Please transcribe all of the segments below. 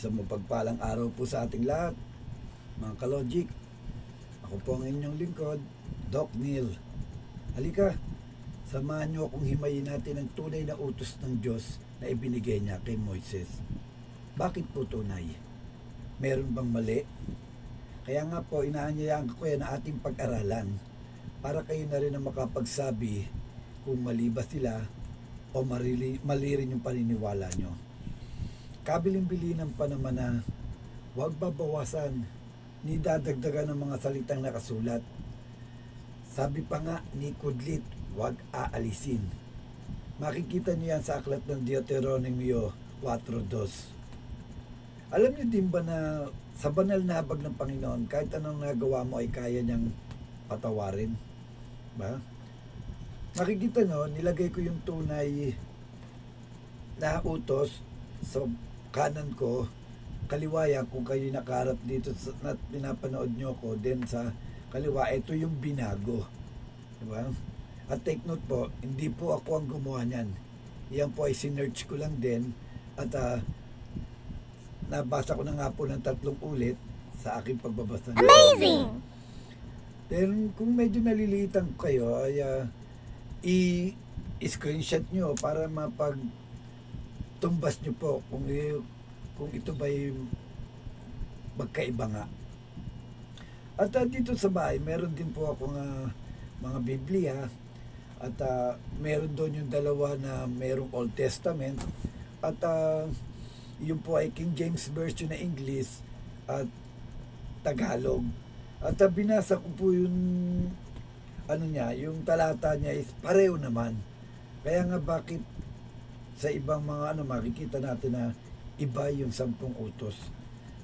Isang mapagpalang araw po sa ating lahat, mga kalojik. Ako po ang inyong lingkod, Doc Neil. Halika, samahan niyo akong himayin natin ang tunay na utos ng Diyos na ibinigay niya kay Moises. Bakit po tunay? Meron bang mali? Kaya nga po, inaanyayaan ko yan na ating pag-aralan para kayo na rin ang makapagsabi kung mali ba sila o marili, mali rin yung paniniwala nyo. Kabiling-bilinan pa naman na huwag babawasan ni dadagdagan ng mga salitang nakasulat. Sabi pa nga ni Kudlit, huwag aalisin. Makikita niyo yan sa aklat ng Deuteronomio 4.2. Alam niyo din ba na sa banal na habag ng Panginoon, kahit anong nagawa mo ay kaya niyang patawarin? Ba? Makikita nyo, nilagay ko yung tunay na utos sa kanan ko, kaliwaya kung kayo nakaharap dito na pinapanood nyo ko, then sa kaliwa, ito yung binago. Diba? At take note po, hindi po ako ang gumawa niyan. Yan po ay sinerch ko lang din at ah, nabasa ko na nga po ng tatlong ulit sa aking pagbabasa. ng- Amazing! Then kung medyo nalilitan kayo ay ah, i screenshot nyo para mapag tumbas nyo po kung kung ito ba'y magkaiba nga. At ah, dito sa bahay, meron din po ako nga mga Biblia at ah, meron doon yung dalawa na merong Old Testament at ah, yun po ay King James Version na English at Tagalog. At ah, binasa ko po yung ano niya, yung talata niya is pareho naman. Kaya nga bakit sa ibang mga ano makikita natin na iba yung sampung utos.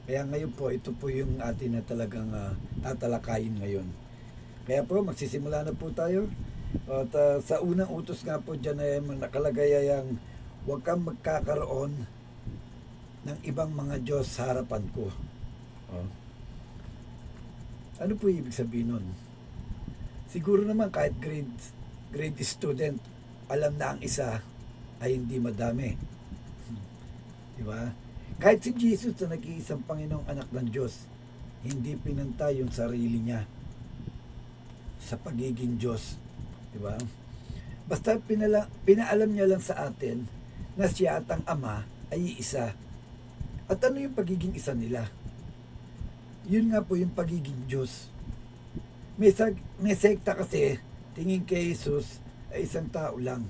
Kaya ngayon po, ito po yung atin na talagang ah, tatalakayin ngayon. Kaya po, magsisimula na po tayo. At ah, sa unang utos nga po dyan ay nakalagay ay ang huwag kang magkakaroon ng ibang mga Diyos sa harapan ko. Oh. Ano po ibig sabihin nun? Siguro naman kahit grade, grade student, alam na ang isa ay hindi madami. Di ba? Kahit si Jesus na nag-iisang Panginoong anak ng Diyos, hindi pinantay yung sarili niya sa pagiging Diyos. Di ba? Basta pinala, pinaalam niya lang sa atin na siya at ang Ama ay isa. At ano yung pagiging isa nila? Yun nga po yung pagiging Diyos. May, sag, may sekta kasi, tingin kay Jesus ay isang tao lang.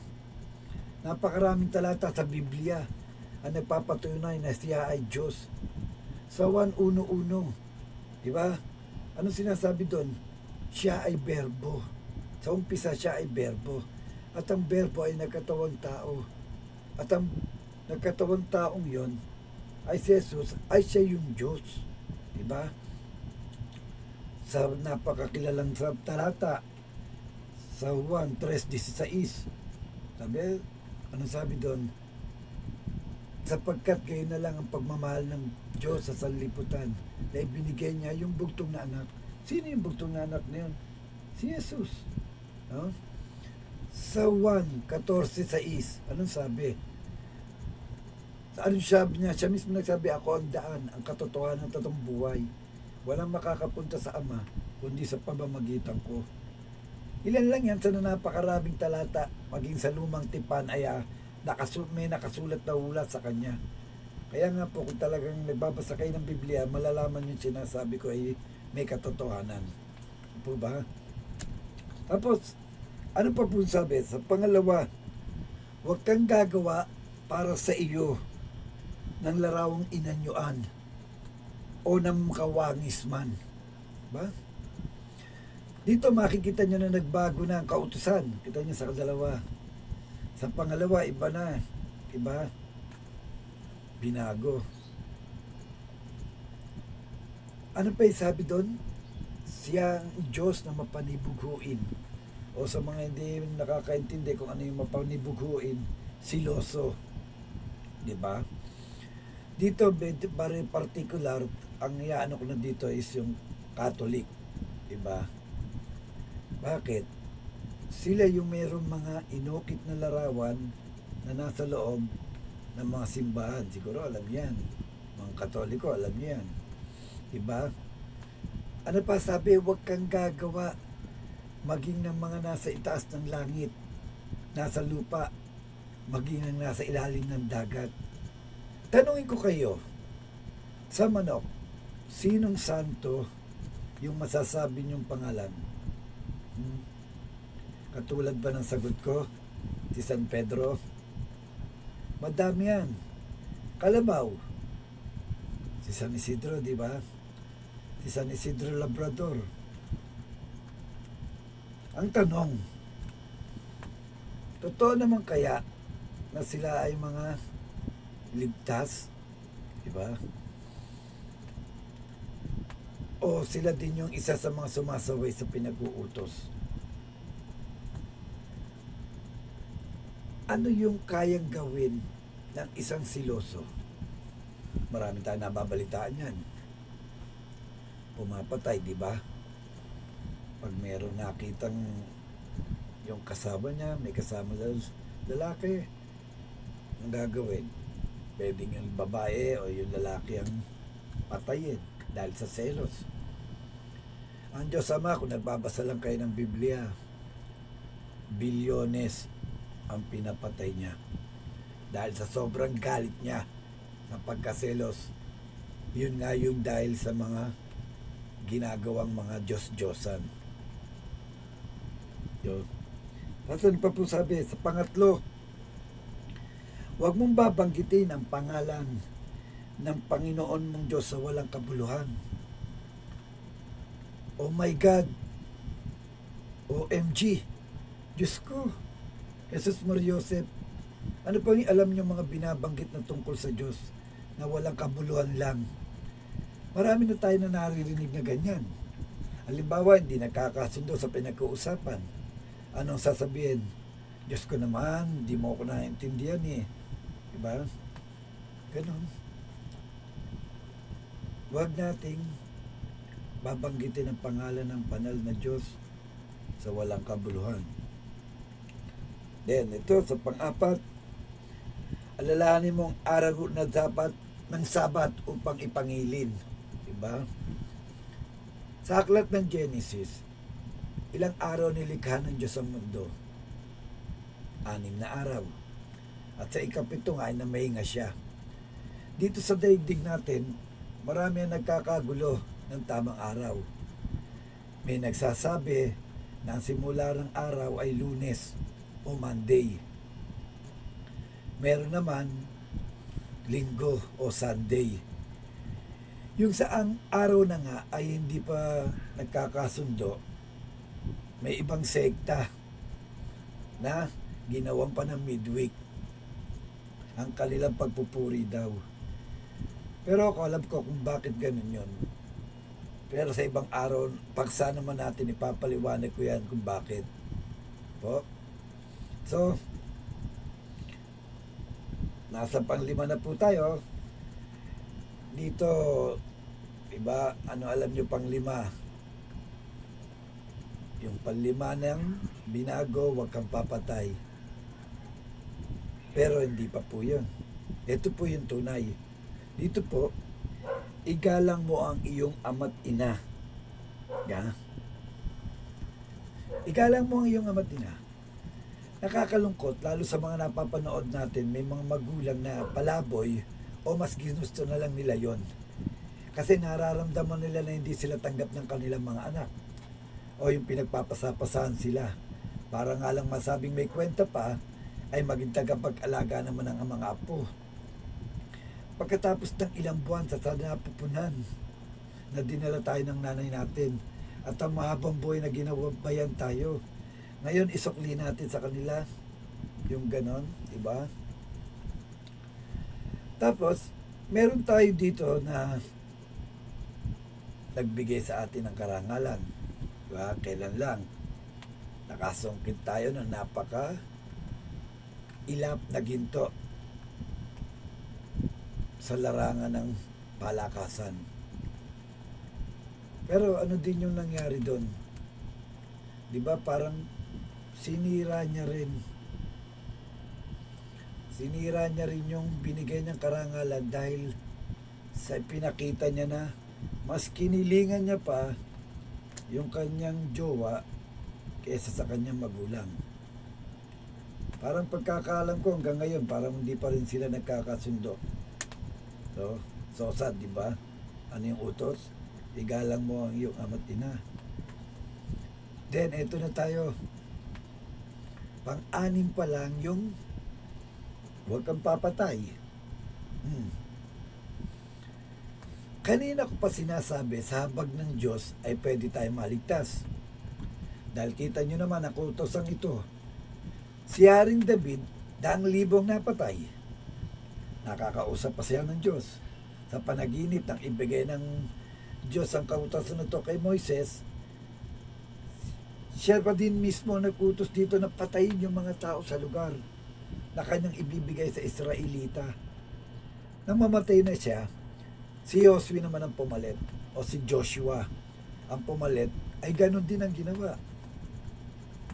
Napakaraming talata sa Biblia ang nagpapatunay na siya ay Diyos. Sa 1.1.1, di ba? Ano sinasabi doon? Siya ay berbo. Sa umpisa siya ay berbo. At ang berbo ay nagkatawang tao. At ang nagkatawang taong yon ay si Jesus, ay siya yung Diyos. Di ba? Sa napakakilalang talata, sa Juan 3.16, sabi, ano sabi doon? Sapagkat kayo na lang ang pagmamahal ng Diyos sa sanlibutan na ibinigay niya yung bugtong na anak. Sino yung bugtong na anak na yun? Si Jesus. No? Sa 1, 14 sa is, anong sabi? Sa anong sabi niya? Siya mismo nagsabi, ako ang daan, ang katotohanan at ang buhay. Walang makakapunta sa Ama, kundi sa pamamagitan ko. Ilan lang yan sa napakaraming talata, maging sa lumang tipan ay ah, may nakasulat na ulat sa kanya. Kaya nga po, kung talagang nagbabasa kayo ng Biblia, malalaman yung sinasabi ko ay may katotohanan. Po ba? Tapos, ano pa po sabi? Sa pangalawa, huwag kang gagawa para sa iyo ng larawang inanyuan o ng kawangis man. Ba? Dito makikita nyo na nagbago na ang kautusan. Kita nyo sa dalawa. Sa pangalawa, iba na. Iba? Binago. Ano pa yung sabi doon? Siya ang Diyos na mapanibughuin. O sa mga hindi nakakaintindi kung ano yung mapanibughuin, siloso. Di ba? Dito, very particular, ang iaano ko na dito is yung Catholic. Di ba? Bakit? Sila yung mayroong mga inukit na larawan na nasa loob ng mga simbahan. Siguro alam yan. Mga katoliko, alam niyo yan. Diba? Ano pa sabi, huwag kang gagawa maging ng mga nasa itaas ng langit, nasa lupa, maging ang nasa ilalim ng dagat. Tanungin ko kayo, sa manok, sinong santo yung masasabi niyong pangalan? Hmm? Katulad ba ng sagot ko? Si San Pedro? Madami yan. Kalabaw. Si San Isidro, di ba? Si San Isidro Labrador. Ang tanong, totoo naman kaya na sila ay mga ligtas? Di ba? O sila din yung isa sa mga sumasaway sa pinag-uutos? Ano yung kayang gawin ng isang siloso? Marami tayong nababalitaan yan. Pumapatay, di ba? Pag meron nakitang yung kasama niya, may kasama lalaki, ang gagawin? Pwedeng yung babae o yung lalaki ang patayin dahil sa selos. Ang Diyos Ama, kung nagbabasa lang kayo ng Biblia, bilyones ang pinapatay niya. Dahil sa sobrang galit niya sa pagkaselos, yun nga yung dahil sa mga ginagawang mga Diyos-Diyosan. Yun. Ano pa po sabi, sa pangatlo, huwag mong babanggitin ang pangalan ng Panginoon mong Diyos sa walang kabuluhan. Oh my God! OMG! Diyos ko! Jesus Mar Joseph, ano pa yung alam niyo mga binabanggit na tungkol sa Diyos na walang kabuluhan lang? Marami na tayo na naririnig na ganyan. Halimbawa, hindi nakakasundo sa pinag-uusapan. Anong sasabihin? Diyos ko naman, hindi mo ako naiintindihan eh. Diba? Ganon. Huwag nating babanggitin ang pangalan ng banal na Diyos sa walang kabuluhan. Then, ito sa pang-apat, alalahanin mong araw na dapat ng sabat upang ipangilin. Diba? Sa aklat ng Genesis, ilang araw nilikha ng Diyos ang mundo? Anim na araw. At sa ikapito nga ay namahinga siya. Dito sa daigdig natin, marami ang nagkakagulo ng tamang araw. May nagsasabi na ang simula ng araw ay lunes o Monday. Meron naman linggo o Sunday. Yung saang araw na nga ay hindi pa nagkakasundo, may ibang sekta na ginawang pa ng midweek ang kanilang pagpupuri daw. Pero ako alam ko kung bakit ganun yun. Pero sa ibang araw, pagsa naman natin ipapaliwanag ko yan kung bakit. Po. So, nasa panglima na po tayo. Dito, iba, ano alam nyo panglima? Yung panlima ng binago, wag kang papatay. Pero hindi pa po yun. Ito po yung tunay. Dito po, igalang mo ang iyong ama't ina. Ya? Igalang mo ang iyong ama't ina. Nakakalungkot, lalo sa mga napapanood natin, may mga magulang na palaboy o mas ginusto na lang nila yon. Kasi nararamdaman nila na hindi sila tanggap ng kanilang mga anak. O yung pinagpapasapasahan sila. Para nga lang masabing may kwenta pa, ay maging tagapag-alaga naman ang mga apo. Pagkatapos ng ilang buwan sa sana napupunan na dinala tayo ng nanay natin at ang mahabang buhay na ginawabayan tayo. Ngayon isukli natin sa kanila yung ganon, di ba? Tapos, meron tayo dito na nagbigay sa atin ng karangalan. Di ba? Kailan lang? Nakasungkit tayo ng napaka ilap na ginto sa larangan ng palakasan. Pero ano din yung nangyari doon? 'Di ba parang sinira niya rin sinira niya rin yung binigay niyang karangalan dahil sa pinakita niya na mas kinilingan niya pa yung kanyang jowa kaysa sa kanyang magulang. Parang pagkakaalam ko hanggang ngayon, parang hindi pa rin sila nagkakasundo. So, so sad, di ba? Ano yung utos? Igalang mo ang iyong ama't ina. Then, eto na tayo. Pang-anim pa lang yung huwag kang papatay. Hmm. Kanina ko pa sinasabi sa habag ng Diyos ay pwede tayo maligtas. Dahil kita nyo naman ang utosang ito. Si Haring David, daang libong napatay. Nakakausap pa siya ng Diyos. Sa panaginip ng ibigay ng Diyos ang kautosan na kay Moises, siya pa din mismo nag-utos dito na patayin yung mga tao sa lugar na kanyang ibibigay sa Israelita. Nang mamatay na siya, si Josue naman ang pumalit o si Joshua ang pumalit ay ganun din ang ginawa.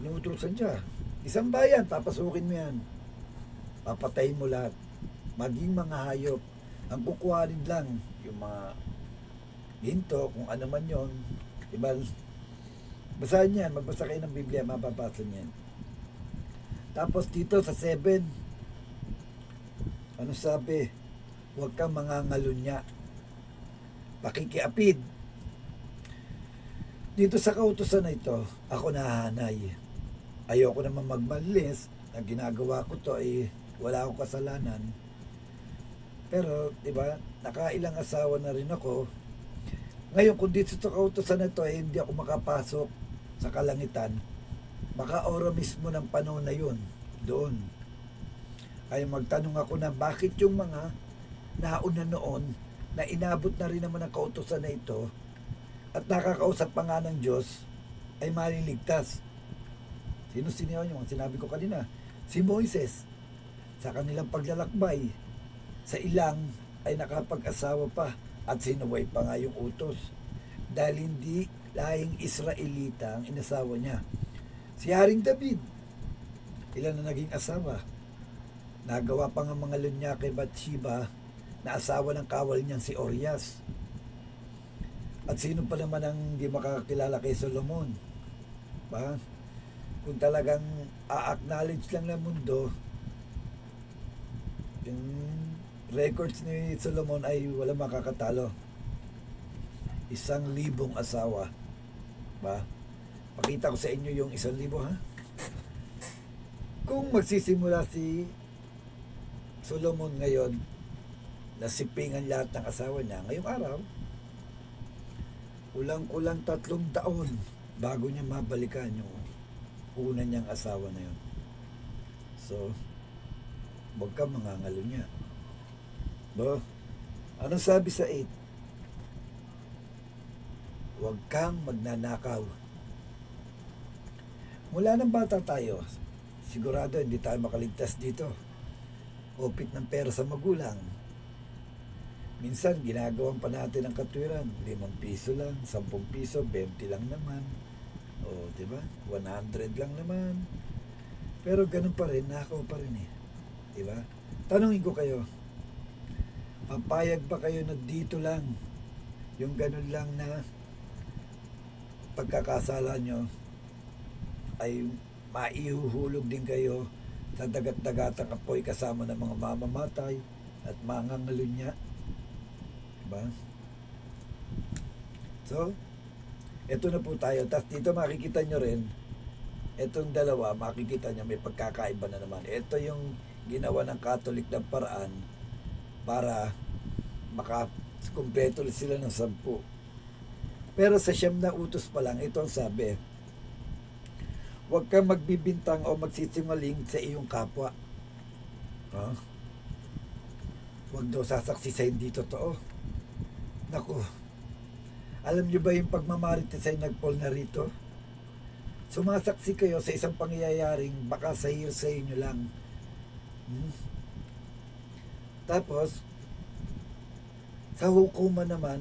Inuutosan siya. Isang bayan, papasukin mo yan. Papatayin mo lahat. Maging mga hayop. Ang kukuhanin lang, yung mga ginto, kung ano man yon Diba? Basahin yan. Magbasa kayo ng Biblia, mababasa niyan. Tapos dito sa 7, ano sabi? Huwag kang mangangalunya. Pakikiapid. Dito sa kautusan na ito, ako nahanay. Ayoko naman magmalis. Ang ginagawa ko to ay wala akong kasalanan. Pero, di ba, nakailang asawa na rin ako. Ngayon, kung dito sa kautusan na ito ay hindi ako makapasok sa kalangitan, baka ora mismo ng panahon na yun, doon. Ay magtanong ako na bakit yung mga nauna noon na inabot na rin naman ang kautusan na ito at nakakausap pa nga ng Diyos ay maliligtas. Sino siniyaw niyo? Sinabi ko kanina, si Moises sa kanilang paglalakbay sa ilang ay nakapag-asawa pa at sinuway pa nga yung utos dahil hindi lahing Israelita ang inasawa niya. Si Haring David, ilan na naging asawa? Nagawa pa nga mga lunya kay Bathsheba na asawa ng kawal niyang si Orias. At sino pa naman ang hindi makakilala kay Solomon? Ba? Kung talagang a-acknowledge lang ng mundo, yung records ni Solomon ay wala makakatalo. Isang libong asawa. Ba? Pakita ko sa inyo yung isang libo, ha? Kung magsisimula si Solomon ngayon, nasipingan lahat ng asawa niya, ngayong araw, kulang-kulang tatlong taon bago niya mabalikan yung una niyang asawa na yun. So, huwag ka mangangalo niya. Ba? Ano sabi sa 8? Huwag kang magnanakaw. Mula ng bata tayo, sigurado hindi tayo makaligtas dito. Upit ng pera sa magulang. Minsan, ginagawan pa natin ang katwiran. 5 piso lang, 10 piso, 20 lang naman. O, di ba? 100 lang naman. Pero ganun pa rin, nakaw pa rin eh. Di ba? Tanungin ko kayo, papayag ba kayo na dito lang, yung ganun lang na pagkakasala nyo, ay maihuhulog din kayo sa dagat-dagatang apoy kasama ng mga mamamatay at mga ngalunya. Diba? So, ito na po tayo. Tapos dito makikita nyo rin, itong dalawa, makikita nyo may pagkakaiba na naman. Ito yung ginawa ng Catholic ng paraan para makakumpleto sila ng sampu. Pero sa siyam na utos pa lang, ito ang sabi, huwag kang magbibintang o magsisingaling sa iyong kapwa. Huh? Huwag daw sasaksi sa hindi totoo. Naku, alam niyo ba yung pagmamarites ay nagpol na rito? Sumasaksi kayo sa isang pangyayaring baka sa hearsay nyo lang. Hmm? Tapos, sa hukuman naman,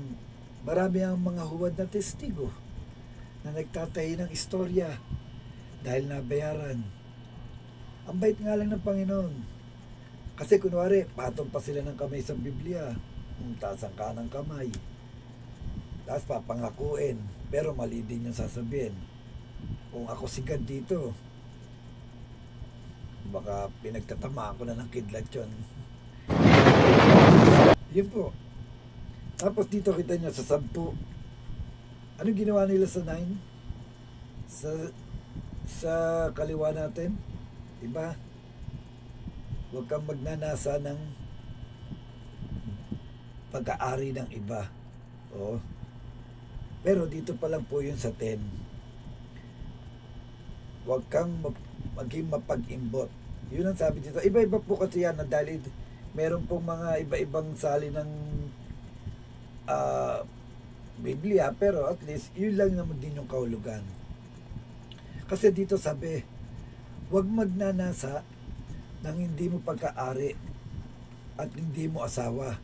marami ang mga huwad na testigo na nagtatahi ng istorya dahil nabayaran. Ang bait nga lang ng Panginoon. Kasi kunwari, patong pa sila ng kamay sa Biblia. taas ang kanang kamay. Tapos papangakuin. Pero mali din yung sasabihin. Kung ako si God dito, baka pinagtatamaan ko na ng kidlat yun. Yun po. Tapos dito kita nyo sa sampu. Ano ginawa nila sa nine? Sa sa kaliwa natin? Diba? Huwag kang magnanasa ng pagkaari ng iba. Oo. Pero dito pa lang po yun sa 10. Huwag kang maging mapag-imbot. Yun ang sabi dito. Iba-iba po kasi yan na dahil meron pong mga iba-ibang sali ng ah, Biblia pero at least yun lang naman din yung kahulugan. Kasi dito sabi, huwag magnanasa ng hindi mo pagkaari at hindi mo asawa.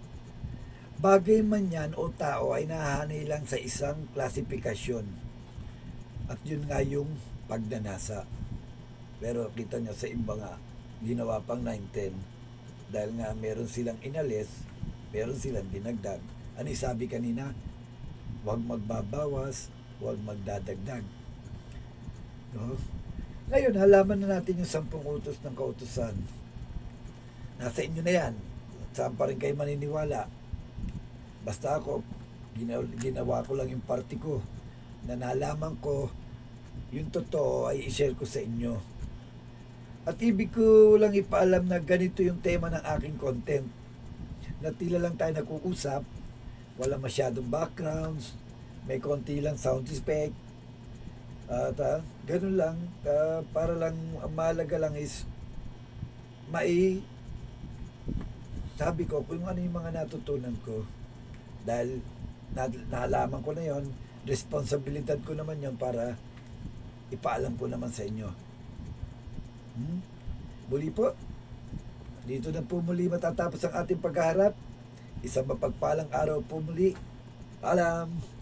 Bagay man yan o tao ay nahanay lang sa isang klasifikasyon. At yun nga yung pagnanasa. Pero kita nyo sa iba nga, ginawa pang 910. Dahil nga meron silang inalis, meron silang dinagdag. Ano sabi kanina? Huwag magbabawas, huwag magdadagdag. No? Ngayon, halaman na natin yung sampung utos ng kautusan. Nasa inyo na yan. Saan pa rin kayo maniniwala? Basta ako, ginawa ko lang yung party ko. Na nalaman ko, yung totoo ay i-share ko sa inyo. At ibig ko lang ipaalam na ganito yung tema ng aking content. Na tila lang tayo nag-uusap, wala masyadong backgrounds, may konti lang sound effect, at ah, ganun lang, ah, para lang, ang mahalaga lang is, mai, sabi ko, kung ano yung mga natutunan ko, dahil na, naalaman ko na yon responsibilidad ko naman yon para ipaalam ko naman sa inyo. Hmm? Muli po, dito na po muli matatapos ang ating paghaharap. Isang mapagpalang araw po muli. Paalam!